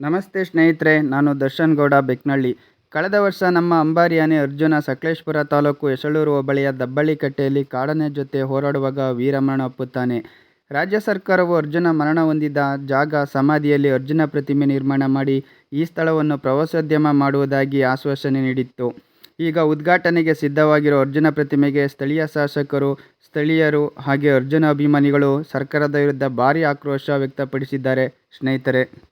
ನಮಸ್ತೆ ಸ್ನೇಹಿತರೆ, ನಾನು ದರ್ಶನ್ ಗೌಡ ಬೆಕ್ನಳ್ಳಿ. ಕಳೆದ ವರ್ಷ ನಮ್ಮ ಅಂಬಾರಿಯಾನೆ ಅರ್ಜುನ ಸಕಲೇಶ್ಪುರ ತಾಲೂಕು ಎಸಳೂರು ಹೋಬಳಿಯ ದಬ್ಬಳ್ಳಿಕಟ್ಟೆಯಲ್ಲಿ ಕಾಡನೆ ಜೊತೆ ಹೋರಾಡುವಾಗ ವೀರಮರಣ ಒಪ್ಪುತ್ತಾನೆ. ರಾಜ್ಯ ಸರ್ಕಾರವು ಅರ್ಜುನ ಮರಣ ಹೊಂದಿದ ಜಾಗ ಸಮಾಧಿಯಲ್ಲಿ ಅರ್ಜುನ ಪ್ರತಿಮೆ ನಿರ್ಮಾಣ ಮಾಡಿ ಈ ಸ್ಥಳವನ್ನು ಪ್ರವಾಸೋದ್ಯಮ ಮಾಡುವುದಾಗಿ ಆಶ್ವಾಸನೆ ನೀಡಿತ್ತು. ಈಗ ಉದ್ಘಾಟನೆಗೆ ಸಿದ್ಧವಾಗಿರೋ ಅರ್ಜುನ ಪ್ರತಿಮೆಗೆ ಸ್ಥಳೀಯ ಶಾಸಕರು, ಸ್ಥಳೀಯರು ಹಾಗೆ ಅರ್ಜುನ ಅಭಿಮಾನಿಗಳು ಸರ್ಕಾರದ ವಿರುದ್ಧ ಭಾರೀ ಆಕ್ರೋಶ ವ್ಯಕ್ತಪಡಿಸಿದ್ದಾರೆ. ಸ್ನೇಹಿತರೆ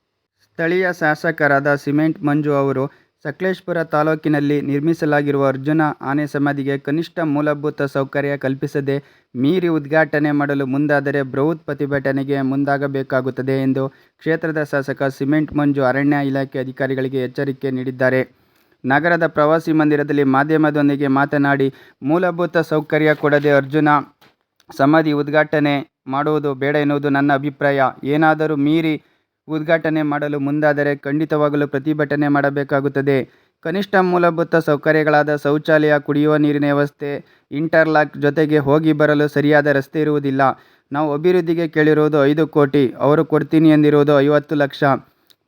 ಸ್ಥಳೀಯ ಶಾಸಕರಾದ ಸಿಮೆಂಟ್ ಮಂಜು ಅವರು ಸಕಲೇಶಪುರ ತಾಲೂಕಿನಲ್ಲಿ ನಿರ್ಮಿಸಲಾಗಿರುವ ಅರ್ಜುನ ಆನೆ ಸಮಾಧಿಗೆ ಕನಿಷ್ಠ ಮೂಲಭೂತ ಸೌಕರ್ಯ ಕಲ್ಪಿಸದೆ ಮೀರಿ ಉದ್ಘಾಟನೆ ಮಾಡಲು ಮುಂದಾದರೆ ಬೃಹತ್ ಪ್ರತಿಭಟನೆಗೆ ಮುಂದಾಗಬೇಕಾಗುತ್ತದೆ ಎಂದು ಕ್ಷೇತ್ರದ ಶಾಸಕ ಸಿಮೆಂಟ್ ಮಂಜು ಅರಣ್ಯ ಇಲಾಖೆ ಅಧಿಕಾರಿಗಳಿಗೆ ಎಚ್ಚರಿಕೆ ನೀಡಿದ್ದಾರೆ. ನಗರದ ಪ್ರವಾಸಿ ಮಂದಿರದಲ್ಲಿ ಮಾಧ್ಯಮದೊಂದಿಗೆ ಮಾತನಾಡಿ, ಮೂಲಭೂತ ಸೌಕರ್ಯ ಕೊಡದೆ ಅರ್ಜುನ ಸಮಾಧಿ ಉದ್ಘಾಟನೆ ಮಾಡುವುದು ಬೇಡ ಎನ್ನುವುದು ನನ್ನ ಅಭಿಪ್ರಾಯ. ಏನಾದರೂ ಮೀರಿ ಉದ್ಘಾಟನೆ ಮಾಡಲು ಮುಂದಾದರೆ ಖಂಡಿತವಾಗಲೂ ಪ್ರತಿಭಟನೆ ಮಾಡಬೇಕಾಗುತ್ತದೆ. ಕನಿಷ್ಠ ಮೂಲಭೂತ ಸೌಕರ್ಯಗಳಾದ ಶೌಚಾಲಯ, ಕುಡಿಯುವ ನೀರಿನ ವ್ಯವಸ್ಥೆ, ಇಂಟರ್ಲಾಕ್ ಜೊತೆಗೆ ಹೋಗಿ ಬರಲು ಸರಿಯಾದ ರಸ್ತೆ ಇರುವುದಿಲ್ಲ. ನಾವು ಅಭಿವೃದ್ಧಿಗೆ ಕೇಳಿರುವುದು ಐದು ಕೋಟಿ, ಅವರು ಕೊಡ್ತೀನಿ ಎಂದಿರುವುದು ಐವತ್ತು ಲಕ್ಷ.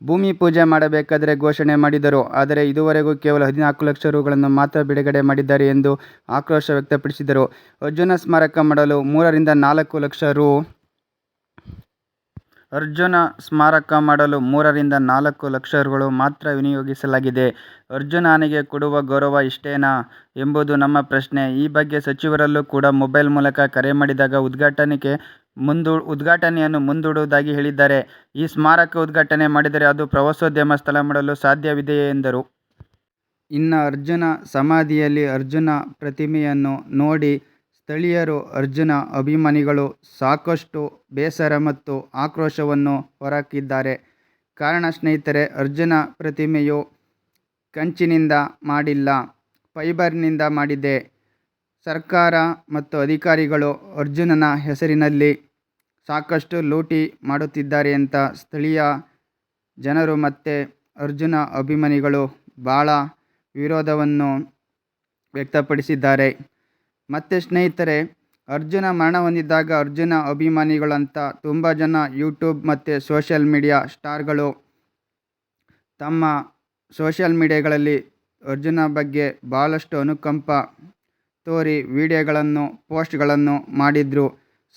ಭೂಮಿ ಪೂಜೆ ಮಾಡಬೇಕಾದರೆ ಘೋಷಣೆ ಮಾಡಿದರು, ಆದರೆ ಇದುವರೆಗೂ ಕೇವಲ ಹದಿನಾಲ್ಕು ಲಕ್ಷ ರುಗಳನ್ನು ಮಾತ್ರ ಬಿಡುಗಡೆ ಮಾಡಿದ್ದಾರೆ ಎಂದು ಆಕ್ರೋಶ ವ್ಯಕ್ತಪಡಿಸಿದರು. ಅರ್ಜುನ ಸ್ಮಾರಕ ಮಾಡಲು ಮೂರರಿಂದ ನಾಲ್ಕು ಲಕ್ಷ ರು. ಅರ್ಜುನ ಸ್ಮಾರಕ ಮಾಡಲು ಮೂರರಿಂದ ನಾಲ್ಕು ಲಕ್ಷ ರುಗಳು ಮಾತ್ರ ವಿನಿಯೋಗಿಸಲಾಗಿದೆ. ಅರ್ಜುನನಿಗೆ ಕೊಡುವ ಗೌರವ ಇಷ್ಟೇನಾ ಎಂಬುದು ನಮ್ಮ ಪ್ರಶ್ನೆ. ಈ ಬಗ್ಗೆ ಸಚಿವರಲ್ಲೂ ಕೂಡ ಮೊಬೈಲ್ ಮೂಲಕ ಕರೆ ಮಾಡಿದಾಗ ಉದ್ಘಾಟನೆಗೆ ಮುಂದೂ, ಉದ್ಘಾಟನೆಯನ್ನು ಮುಂದೂಡುವುದಾಗಿ ಹೇಳಿದ್ದಾರೆ. ಈ ಸ್ಮಾರಕ ಉದ್ಘಾಟನೆ ಮಾಡಿದರೆ ಅದು ಪ್ರವಾಸೋದ್ಯಮ ಸ್ಥಳ ಮಾಡಲು ಸಾಧ್ಯವಿದೆಯೇ ಎಂದರು. ಇನ್ನು ಅರ್ಜುನ ಸಮಾಧಿಯಲ್ಲಿ ಅರ್ಜುನ ಪ್ರತಿಮೆಯನ್ನು ನೋಡಿ ಸ್ಥಳೀಯರು ಅರ್ಜುನ ಅಭಿಮಾನಿಗಳು ಸಾಕಷ್ಟು ಬೇಸರ ಮತ್ತು ಆಕ್ರೋಶವನ್ನು ಹೊರಹಾಕಿದ್ದಾರೆ. ಕಾರಣ ಸ್ನೇಹಿತರೆ, ಅರ್ಜುನ ಪ್ರತಿಮೆಯು ಕಂಚಿನಿಂದ ಮಾಡಿಲ್ಲ, ಫೈಬರ್ನಿಂದ ಮಾಡಿದೆ. ಸರ್ಕಾರ ಮತ್ತು ಅಧಿಕಾರಿಗಳು ಅರ್ಜುನನ ಹೆಸರಿನಲ್ಲಿ ಸಾಕಷ್ಟು ಲೂಟಿ ಮಾಡುತ್ತಿದ್ದಾರೆ ಅಂತ ಸ್ಥಳೀಯ ಜನರು ಮತ್ತು ಅರ್ಜುನ ಅಭಿಮಾನಿಗಳು ಭಾಳ ವಿರೋಧವನ್ನು ವ್ಯಕ್ತಪಡಿಸಿದ್ದಾರೆ. ಮತ್ತು ಸ್ನೇಹಿತರೆ, ಅರ್ಜುನ ಮರಣ ಹೊಂದಿದಾಗ ಅರ್ಜುನ ಅಭಿಮಾನಿಗಳಂತ ತುಂಬ ಜನ ಯೂಟ್ಯೂಬ್ ಮತ್ತು ಸೋಷಿಯಲ್ ಮೀಡಿಯಾ ಸ್ಟಾರ್ಗಳು ತಮ್ಮ ಸೋಷಿಯಲ್ ಮೀಡಿಯಾಗಳಲ್ಲಿ ಅರ್ಜುನ ಬಗ್ಗೆ ಭಾಳಷ್ಟು ಅನುಕಂಪ ತೋರಿ ವಿಡಿಯೋಗಳನ್ನು, ಪೋಸ್ಟ್ಗಳನ್ನು ಮಾಡಿದರು.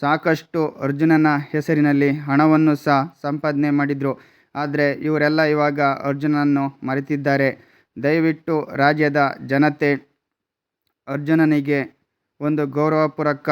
ಸಾಕಷ್ಟು ಅರ್ಜುನನ ಹೆಸರಿನಲ್ಲಿ ಹಣವನ್ನು ಸಹ ಸಂಪಾದನೆ ಮಾಡಿದರು. ಆದರೆ ಇವರೆಲ್ಲ ಇವಾಗ ಅರ್ಜುನನನ್ನು ಮರೆತಿದ್ದಾರೆ. ದಯವಿಟ್ಟು ರಾಜ್ಯದ ಜನತೆ ಅರ್ಜುನನಿಗೆ ಒಂದು ಗೌರವಪೂರ್ವಕ